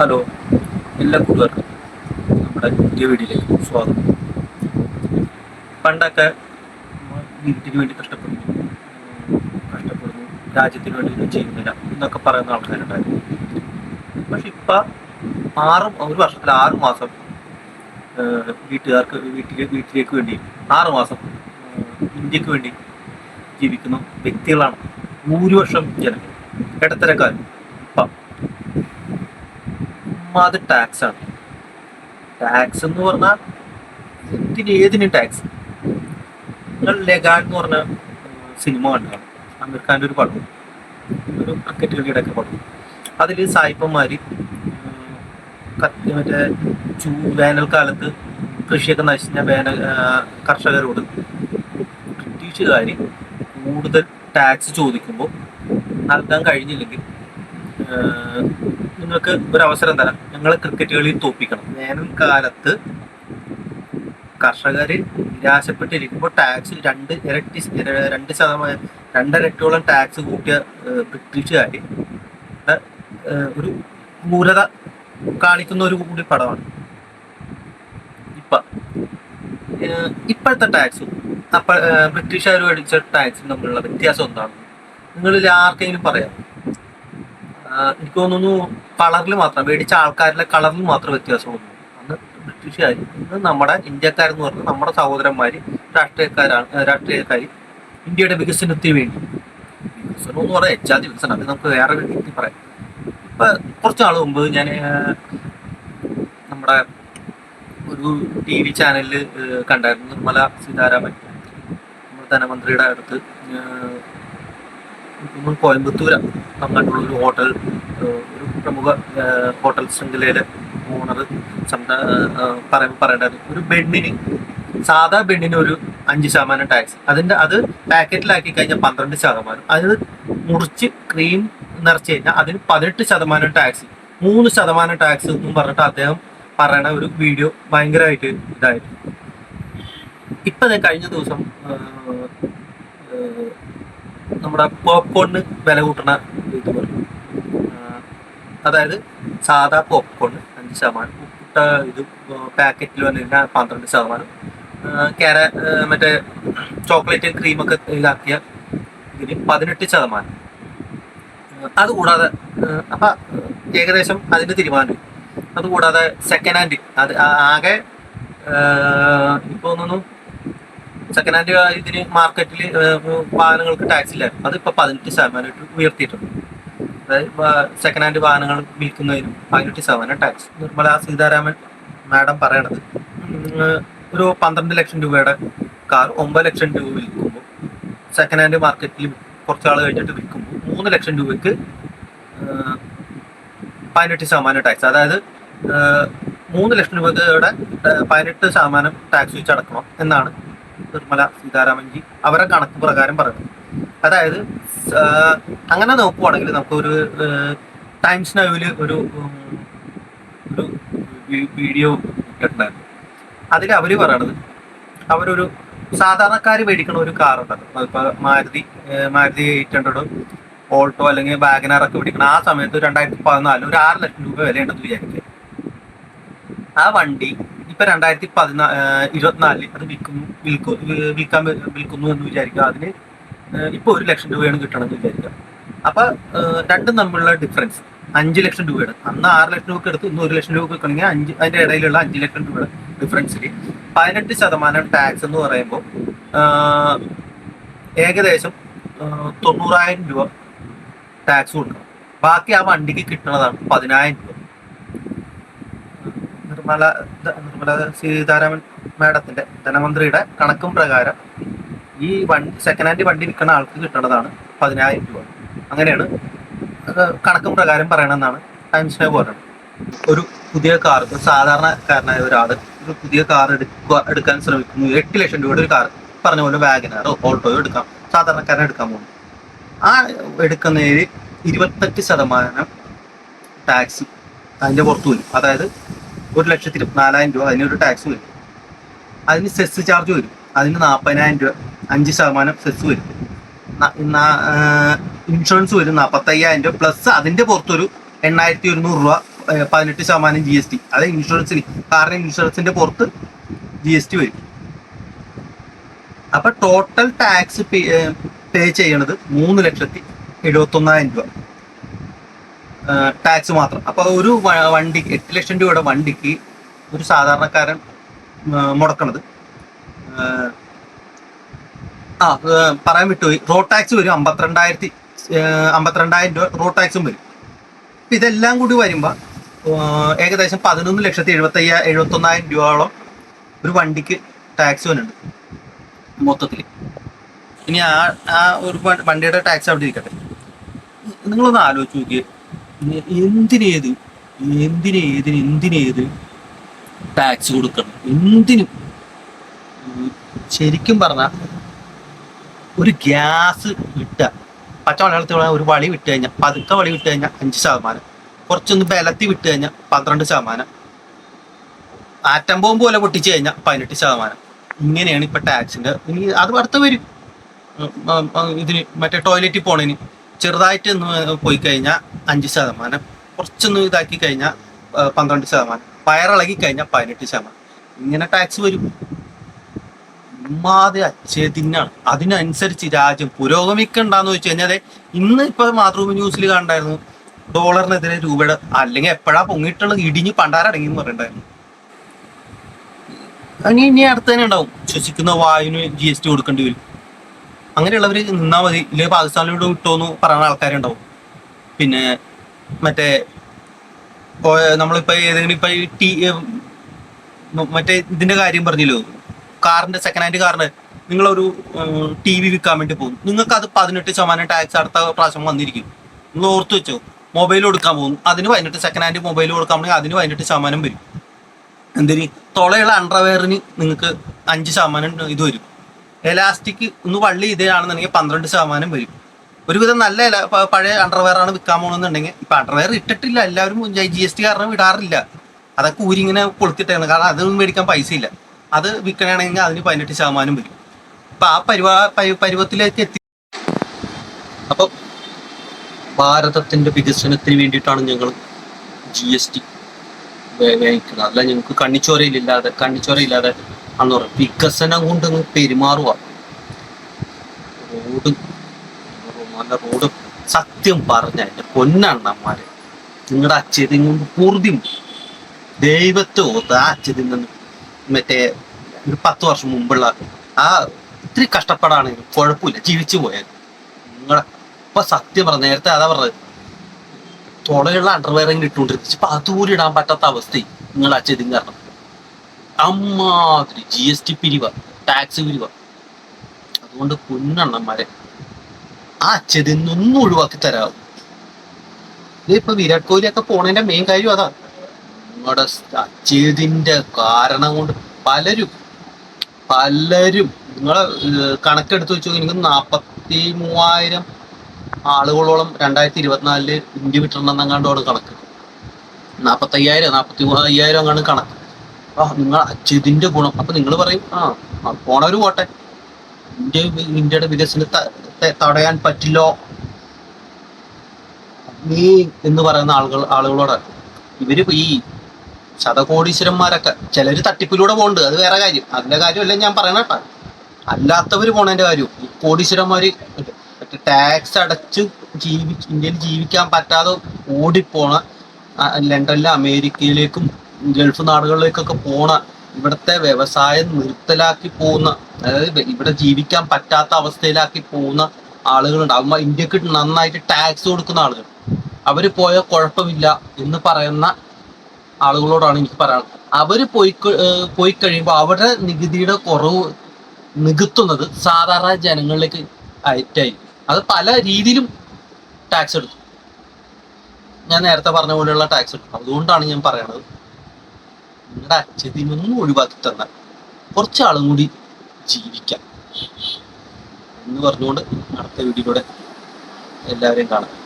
Hello എല്ലാ കൂട്ടുകാർക്കും നമ്മുടെ പുതിയ വീഡിയോയിലേക്ക് സ്വാഗതം. പണ്ടൊക്കെ വീട്ടിന് വേണ്ടി കഷ്ടപ്പെടുന്നു. കഷ്ടപ്പെടുന്നു രാജ്യത്തിന് വേണ്ടി ഒന്നും ചെയ്യുന്നില്ല എന്നൊക്കെ പറയുന്ന ആൾക്കാരുണ്ടായിരുന്നു. പക്ഷെ ഇപ്പൊ ആറും ഒരു വർഷത്തിൽ ആറ് മാസം വീട്ടുകാർക്ക് വീട്ടിലെ വീട്ടിലേക്ക് വേണ്ടി ആറ് മാസം ഇന്ത്യയ്ക്ക് വേണ്ടി ജീവിക്കുന്ന വ്യക്തികളാണ് ഭൂരിപക്ഷം ജനങ്ങൾ. ഇടത്തരക്കാരും അത് ടാക്സ് ആണ്. ടാക്സ് എന്ന് പറഞ്ഞാൽ എന്തിന് ഏതിനും ടാക്സ് നിങ്ങൾ ലഗാൻ എന്ന് പറഞ്ഞ സിനിമ കണ്ടാണ്. അമീർ ഖാന്റെ ഒരു പടം. ഒരു ക്രിക്കറ്റ് കളിയുടെ ഒക്കെ പടം. അതിൽ സായിപ്പന്മാര് കത്തി മറ്റേ ചൂ വേനൽക്കാലത്ത് കൃഷിയൊക്കെ നശിച്ച വേനൽ കർഷകരോട് ബ്രിട്ടീഷുകാർ കൂടുതൽ ടാക്സ് ചോദിക്കുമ്പോൾ നൽകാൻ കഴിഞ്ഞില്ലെങ്കിൽ നിങ്ങൾക്ക് ഒരു അവസരം തരാം. ഞങ്ങളെ ക്രിക്കറ്റ് കളിയിൽ തോപ്പിക്കണം വേനൽക്കാലത്ത് കർഷകർ നിരാശപ്പെട്ടിരിക്കുമ്പോൾ ടാക്സ് രണ്ട് ഇരട്ടി രണ്ട് ശതമാനം രണ്ടരട്ടിയോളം ടാക്സ് കൂട്ടിയ ബ്രിട്ടീഷുകാർ ഒരു ക്രൂരത കാണിക്കുന്ന ഒരു കൂടി പടമാണ്. ഇപ്പം ഇപ്പോഴത്തെ ടാക്സും അപ്പം ബ്രിട്ടീഷുകാരും മേടിച്ച ടാക്സും തമ്മിലുള്ള വ്യത്യാസം എന്താണ്? നിങ്ങളിൽ ആർക്കെങ്കിലും പറയാം എനിക്ക് തോന്നുന്നു കളറിൽ മാത്രം മേടിച്ച ആൾക്കാരിലെ കളറിൽ മാത്രം വ്യത്യാസം തോന്നുന്നു അന്ന് ബ്രിട്ടീഷുകാർ ഇന്ന് നമ്മുടെ ഇന്ത്യക്കാരെന്ന് പറഞ്ഞാൽ നമ്മുടെ സഹോദരന്മാർ രാഷ്ട്രീയക്കാരാണ് രാഷ്ട്രീയക്കാർ ഇന്ത്യയുടെ വികസനത്തിന് വേണ്ടി. വികസനം എന്ന് പറയാം എച്ചാതി വികസനം അത് നമുക്ക് വേറെ വ്യക്തി പറയാം. ഇപ്പൊ കുറച്ച് നാൾ മുമ്പ് ഞാൻ നമ്മുടെ ഒരു ടി വി ചാനലിൽ കണ്ടായിരുന്നു നിർമ്മല സീതാരാമൻ നമ്മുടെ ധനമന്ത്രിയുടെ അടുത്ത് നമ്മൾ കോയമ്പത്തൂര തമിഴ്നാട്ടിലുള്ള ഒരു ഹോട്ടൽ ഒരു പ്രമുഖ ഹോട്ടൽ ശൃംഖലയിലെ ഓണർ പറയുമ്പോൾ പറയേണ്ടത്. ഒരു ബെഡിന് സാധാ ബെഡിന് ഒരു അഞ്ച് ശതമാനം ടാക്സ് അതിന്റെ അത് പാക്കറ്റിലാക്കി കഴിഞ്ഞാൽ പന്ത്രണ്ട് ശതമാനം. അത് മുറിച്ച് ക്രീം നിറച്ച് കഴിഞ്ഞാൽ അതിന് പതിനെട്ട് ശതമാനം ടാക്സ് മൂന്ന് ശതമാനം ടാക്സ് എന്നും പറഞ്ഞിട്ട് അദ്ദേഹം പറയണ ഒരു വീഡിയോ ഭയങ്കരമായിട്ട് ഇതായിരുന്നു ഇപ്പം കഴിഞ്ഞ ദിവസം നമ്മുടെ പോപ്കോണിന് വില കൂട്ടണ ഇത് ആഹ് അതായത് സാധാ പോപ്കോൺ അഞ്ച് ശതമാനം ഉപ്പിട്ട ഇത് പാക്കറ്റിൽ വന്നിരുന്ന പന്ത്രണ്ട് ശതമാനം. കേര മറ്റേ ചോക്ലേറ്റ് ക്രീമൊക്കെ ഇതാക്കിയ ഇതിന് പതിനെട്ട് ശതമാനം. അതുകൂടാതെ അപ്പം ഏകദേശം അതിന് തീരുമാനം അതുകൂടാതെ സെക്കൻഡ് ഹാൻഡ് അത് ആകെ ഇപ്പോൾ തോന്നുന്നു സെക്കൻഡ് ഹാൻഡ് ഇതിന് മാർക്കറ്റിൽ വാഹനങ്ങൾക്ക് ടാക്സ് ഇല്ലായിരുന്നു. അതിപ്പോൾ പതിനെട്ട് ശതമാനമായിട്ട് ഉയർത്തിയിട്ടുണ്ട്. അതായത് സെക്കൻഡ് ഹാൻഡ് വാഹനങ്ങൾ വിൽക്കുന്നതിനും പതിനെട്ട് ശതമാനം ടാക്സ് നിർമ്മല സീതാരാമൻ മാഡം പറയണത് ഒരു പന്ത്രണ്ട് ലക്ഷം രൂപയുടെ കാർ ഒമ്പത് ലക്ഷം രൂപ വിൽക്കുമ്പോൾ സെക്കൻഡ് ഹാൻഡ് മാർക്കറ്റിൽ കുറച്ച് ആൾ കഴിഞ്ഞിട്ട് വിൽക്കുമ്പോൾ മൂന്ന് ലക്ഷം രൂപയ്ക്ക് പതിനെട്ട് ശതമാനം ടാക്സ് അതായത് മൂന്ന് ലക്ഷം രൂപയുടെ പതിനെട്ട് ശതമാനം ടാക്സ് വെച്ച് അടക്കണം എന്നാണ് നിർമ്മല സീതാരാമൻജി അവരെ കണക്ക് പ്രകാരം പറയുന്നത് അതായത് അങ്ങനെ നോക്കുവാണെങ്കിൽ നമുക്കൊരു ടൈംസ് നൗവിൽ ഒരു ഒരു വീഡിയോ ഇട്ടിട്ടുണ്ടായിരുന്നു അതിൽ അവർ പറയണത് അവരൊരു സാധാരണക്കാർ മേടിക്കണ ഒരു കാർ ഉണ്ടല്ലോ. ഇപ്പൊ Maruti Maruti eight hundred Alto അല്ലെങ്കിൽ വാഗനാർ ഒക്കെ മേടിക്കണ ആ സമയത്ത് രണ്ടായിരത്തി പതിനാല് ഒരു ആറ് ലക്ഷം രൂപ വിലയുണ്ടെന്ന് വിചാരിക്കുക. ആ വണ്ടി ഇപ്പൊ രണ്ടായിരത്തി പതിനാ ഏഹ് ഇരുപത്തിനാലിൽ അത് വിൽക്കുന്നു വിൽക്കു വിൽക്കാൻ വിൽക്കുന്നു എന്ന് വിചാരിക്കുക. അതിന് ഇപ്പൊ ഒരു ലക്ഷം രൂപയാണ് കിട്ടണമെന്ന് വിചാരിക്കുക. അപ്പൊ രണ്ടും തമ്മിലുള്ള ഡിഫറൻസ് അഞ്ച് ലക്ഷം രൂപയാണ്. അന്ന് ആറ് ലക്ഷം രൂപ എടുത്ത് ഇന്ന് ഒരു ലക്ഷം രൂപ കിട്ടണമെങ്കിൽ അഞ്ച് അതിന്റെ ഇടയിലുള്ള അഞ്ച് ലക്ഷം രൂപയുടെ ഡിഫറൻസിൽ പതിനെട്ട് ശതമാനം ടാക്സ് എന്ന് പറയുമ്പോൾ ഏകദേശം തൊണ്ണൂറായിരം രൂപ ടാക്സ് കൊടുക്കണം. ബാക്കി ആ വണ്ടിക്ക് കിട്ടുന്നതാണ് പതിനായിരം രൂപ. നിർമ്മല നിർമ്മല സീതാരാമൻ മാഡത്തിന്റെ ധനമന്ത്രിയുടെ കണക്കും പ്രകാരം ഈ വണ്ടി സെക്കൻഡ് ഹാൻഡ് വണ്ടി വിൽക്കുന്ന ആൾക്ക് കിട്ടേണ്ടതാണ് പതിനായിരം രൂപ. അങ്ങനെയാണ് കണക്കും പ്രകാരം പറയണമെന്നാണ് ടൈംസിനെ പറയുന്നത് ഒരു പുതിയ കാർ സാധാരണക്കാരനായ ഒരാൾ ഒരു പുതിയ കാർ എടുക്കുക എടുക്കാൻ ശ്രമിക്കുന്നു. എട്ട് ലക്ഷം രൂപയുടെ ഒരു കാർ പറഞ്ഞ പോലെ വാഗനാറോ ഓൾട്ടോയോ എടുക്കാം സാധാരണക്കാരൻ എടുക്കാൻ പോകുന്നു. ആ എടുക്കുന്നതിൽ ഇരുപത്തെട്ട് ശതമാനം ടാക്സ് അതിന്റെ പുറത്തു വരും അതായത് ഒരു ലക്ഷത്തി ഇരുപത്തിനാലായിരം രൂപ അതിനൊരു ടാക്സ് വരും. അതിന് സെസ് ചാർജ് വരും. അതിന് നാൽപ്പതിനായിരം രൂപ അഞ്ച് ശതമാനം സെസ് വരും. ഇൻഷുറൻസ് വരും നാൽപ്പത്തയ്യായിരം രൂപ പ്ലസ് അതിന്റെ പുറത്തൊരു എണ്ണായിരത്തി ഒരുന്നൂറ് രൂപ പതിനെട്ട് ശതമാനം ജി എസ് ടി അത് ഇൻഷുറൻസിന് കാരണം ഇൻഷുറൻസിന്റെ പുറത്ത് ജി എസ് ടി വരും. അപ്പൊ ടോട്ടൽ ടാക്സ് പേ ചെയ്യണത് മൂന്ന് ലക്ഷത്തി എഴുപത്തി ഒന്നായിരം രൂപ. ടാക്സ് മാത്രം. അപ്പോൾ ഒരു വണ്ടി എട്ട് ലക്ഷം രൂപയുടെ വണ്ടിക്ക് ഒരു സാധാരണക്കാരൻ മുടക്കണത്. ആ, പറയാൻ വിട്ടുപോയി. റോഡ് ടാക്സ് വരും അമ്പത്തിരണ്ടായിരത്തി അമ്പത്തിരണ്ടായിരം രൂപ റോഡ് ടാക്സും വരും. അപ്പൊ ഇതെല്ലാം കൂടി വരുമ്പോൾ ഏകദേശം പതിനൊന്ന് ലക്ഷത്തി എഴുപത്തി അയ്യ എഴുപത്തി ഒന്നായിരം രൂപയോളം ഒരു വണ്ടിക്ക് ടാക്സ് വരുന്നുണ്ട് മൊത്തത്തിൽ ഇനി ആ ആ ഒരു വണ്ടിയുടെ ടാക്സ് അവിടെ ഇരിക്കട്ടെ. നിങ്ങളൊന്ന് ആലോചിച്ച് നോക്കിയേ. എന്തിനേത് എന്തിനേതിന് എന്തിനേത് ടാക്സ് കൊടുക്കണം? എന്തിനും? ശരിക്കും പറഞ്ഞാൽ ഒരു ഗ്യാസ് വിട്ട പച്ച മലയാളത്തിൽ ഒരു വളി വിട്ട് കഴിഞ്ഞാൽ പതുക്കെ വളി വിട്ട് കഴിഞ്ഞാൽ അഞ്ച് ശതമാനം. കുറച്ചൊന്ന് ബലത്തി വിട്ട് കഴിഞ്ഞാൽ പന്ത്രണ്ട് ശതമാനം. ആറ്റം ബോംബ് പോലെ പൊട്ടിച്ചു കഴിഞ്ഞാൽ പതിനെട്ട് ശതമാനം. ഇങ്ങനെയാണ് ഇപ്പൊ ടാക്സിന്റെ അത് അടുത്ത് വരും. ഇതിന് മറ്റേ ടോയ്ലറ്റിൽ പോണതിന് ചെറുതായിട്ട് പോയി കഴിഞ്ഞാൽ അഞ്ച് ശതമാനം. കുറച്ചൊന്ന് ഇതാക്കി കഴിഞ്ഞാൽ പന്ത്രണ്ട് ശതമാനം. പയറിളകി കഴിഞ്ഞാൽ പതിനെട്ട് ശതമാനം. ഇങ്ങനെ ടാക്സ് വരും. ഉമ്മാതെ അച്ഛേതിന്നാണ് അതിനനുസരിച്ച് രാജ്യം പുരോഗമിക്കണ്ടെന്ന് വെച്ച് കഴിഞ്ഞാൽ ഇന്ന് ഇപ്പൊ മാതൃഭൂമി ന്യൂസിൽ കണ്ടായിരുന്നു. ഡോളറിനെതിരെ രൂപയുടെ അല്ലെങ്കിൽ എപ്പോഴാ പൊങ്ങിയിട്ടുള്ള ഇടിഞ്ഞ് പണ്ടാരടങ്ങി എന്ന് പറയണ്ടായിരുന്നു ഇനി ഇനി അടുത്ത് തന്നെ ഉണ്ടാവും. ശ്വസിക്കുന്ന വായുവിന് ജി എസ് ടി കൊടുക്കേണ്ടി വരും. അങ്ങനെയുള്ളവർ നിന്നാ മതി. ഇല്ലെങ്കിൽ പാകിസ്ഥാനിലൂടെ വിട്ടോന്ന് പറയുന്ന ആൾക്കാരുണ്ടാവും. പിന്നെ മറ്റേ നമ്മളിപ്പോ ഏതെങ്കിലും ഇപ്പൊ ടി മറ്റേ ഇതിന്റെ കാര്യം പറഞ്ഞല്ലോ? കാറിന്റെ സെക്കൻഡ് ഹാൻഡ് കാറിന് നിങ്ങളൊരു ടി വി വിൽക്കാൻ വേണ്ടി പോകും നിങ്ങൾക്ക് അത് പതിനെട്ട് ശതമാനം ടാക്സ് അടുത്ത പ്രാവശ്യം വന്നിരിക്കും. നിങ്ങൾ ഓർത്ത് വെച്ചോ. മൊബൈൽ കൊടുക്കാൻ പോകും അതിന് പതിനെട്ട് സെക്കൻഡ് ഹാൻഡ് മൊബൈൽ കൊടുക്കാൻ കൊടുക്കാമെങ്കിൽ അതിന് പതിനെട്ട് ശതമാനം വരും. എന്തിന്? തുളയുള്ള അണ്ടർവെയറിന് നിങ്ങൾക്ക് അഞ്ച് ശതമാനം ഇത് വരും. എലാസ്റ്റിക് ഒന്ന് വള്ളി ഇതാണെന്നുണ്ടെങ്കിൽ പന്ത്രണ്ട് ശതമാനം വരും. ഒരുവിധം നല്ല പഴയ അണ്ടർവെയർ ആണ് വിൽക്കാൻ പോകണമെന്നുണ്ടെങ്കിൽ ഇപ്പൊ അണ്ടർവെയർ ഇട്ടിട്ടില്ല. എല്ലാവരും ജി എസ് ടി കാരണം ഇടാറില്ല അതൊക്കെ ഊരിങ്ങനെ കൊളുത്തിട്ടാണ്. കാരണം അതൊന്നും മേടിക്കാൻ പൈസ ഇല്ല. അത് വിൽക്കണമെങ്കിൽ അതിന് പതിനെട്ട് ശതമാനം വരും. അപ്പൊ ആ പരിവാ പരി- പരുവത്തിലേക്ക് എത്തി അപ്പൊ ഭാരതത്തിന്റെ വികസനത്തിന് വേണ്ടിയിട്ടാണ് ഞങ്ങൾ ജി എസ് ടി വേവിക്കുന്നത് അല്ല ഞങ്ങൾക്ക് കണ്ണിച്ചോരയിലില്ലാതെ കണ്ണിച്ചോരയില്ലാതെ അന്ന് പറയും. വികസനം കൊണ്ട് പെരുമാറുക റോഡ് റോഡ്. സത്യം പറഞ്ഞ എന്റെ പൊന്നണ്ണന്മാര് നിങ്ങളുടെ അച്ഛതിൽ കൊണ്ട് പൂർദ്യം ദൈവത്തെ ആ അച്ഛതിൽ നിന്ന് മറ്റേ ഒരു പത്ത് വർഷം മുമ്പുള്ള ആ ഇത്തിരി കഷ്ടപ്പാടാണെങ്കിലും കുഴപ്പമില്ല ജീവിച്ചു പോയാൽ നിങ്ങളെ ഇപ്പൊ സത്യം പറഞ്ഞ നേരത്തെ അതാ പറഞ്ഞത്. തുളയുള്ള അണ്ടർവെയറെങ്കിലും ഇട്ടുകൊണ്ടിരുന്നു. ഇപ്പൊ ഇടാൻ പറ്റാത്ത അവസ്ഥയും നിങ്ങൾ അച്ഛതി കാരണം. അമ്മാതിരി ജി എസ് ടി പിരിവ ടാക്സ് പിരിവ. അതുകൊണ്ട് പൊന്നണ്ണന്മാരെ ആ അച്ഛതിൽ ഒഴിവാക്കി തരാവും. ഇതിപ്പൊ വിരാട് കോഹ്ലി ഒക്കെ പോണതിന്റെ മെയിൻ കാര്യം അതാ. നിങ്ങളുടെ അച്ഛതിന്റെ കാരണം കൊണ്ട് പലരും പലരും നിങ്ങളെ കണക്കെടുത്ത് വെച്ചു എനിക്ക് നാപ്പത്തി മൂവായിരം ആളുകളോളം രണ്ടായിരത്തി ഇരുപത്തിനാലിൽ ഇന്ത്യ വിട്ടിട്ടുണ്ടെന്നെങ്ങാണ്ടോട് കണക്ക്. നാപ്പത്തയ്യായിരം നാപ്പത്തി അയ്യായിരം അങ്ങാണ്ട് കണക്ക്. നിങ്ങൾ അച്ഛതിന്റെ ഗുണം. അപ്പൊ നിങ്ങൾ പറയും ആ പോണവര് പോട്ടെ. ഇന്ത്യ ഇന്ത്യയുടെ വികസനത്തെ തടയാൻ പറ്റില്ലോ? നീ എന്ന് പറയുന്ന ആളുകൾ ആളുകളോട് ഇവർ ഈ ശതകോടീശ്വരന്മാരൊക്കെ ചിലര് തട്ടിപ്പിലൂടെ പോകുന്നുണ്ട് അത് വേറെ കാര്യം. അതിന്റെ കാര്യമല്ല ഞാൻ പറയണ കേട്ടാ. അല്ലാത്തവര് പോണതിന്റെ കാര്യം. ഈ കോടീശ്വരന്മാര് ടാക്സ് അടച്ച് ജീവി ഇന്ത്യയിൽ ജീവിക്കാൻ പറ്റാതെ ഓടിപ്പോണ ലണ്ടനിലെ അമേരിക്കയിലേക്കും ഗൾഫ് നാടുകളിലേക്കൊക്കെ പോണ ഇവിടുത്തെ വ്യവസായം നിർത്തലാക്കി പോകുന്ന അതായത് ഇവിടെ ജീവിക്കാൻ പറ്റാത്ത അവസ്ഥയിലാക്കി പോകുന്ന ആളുകളുണ്ട്. അവന്മാർ ഇന്ത്യയ്ക്ക് നന്നായിട്ട് ടാക്സ് കൊടുക്കുന്ന ആളുകൾ. അവർ പോയ കുഴപ്പമില്ല എന്ന് പറയുന്ന ആളുകളോടാണ് എനിക്ക് പറയാനുള്ളത്. അവർ പോയി പോയി കഴിയുമ്പോൾ അവരുടെ നികുതിയുടെ കുറവ് നികത്തുന്നത് സാധാരണ ജനങ്ങളിലേക്ക് അയറ്റായി അത് പല രീതിയിലും ടാക്സ് എടുക്കും. ഞാൻ നേരത്തെ പറഞ്ഞ പോലെയുള്ള ടാക്സ് എടുക്കും. അതുകൊണ്ടാണ് ഞാൻ പറയണത്. നിങ്ങളുടെ അച്ഛതിൽ നിന്നും ഒഴിവാക്കി തന്നാൽ കുറച്ചാളും കൂടി ജീവിക്കാം. എന്ന് പറഞ്ഞുകൊണ്ട് അടുത്ത വീഡിയോയിലൂടെ എല്ലാവരെയും കാണാം.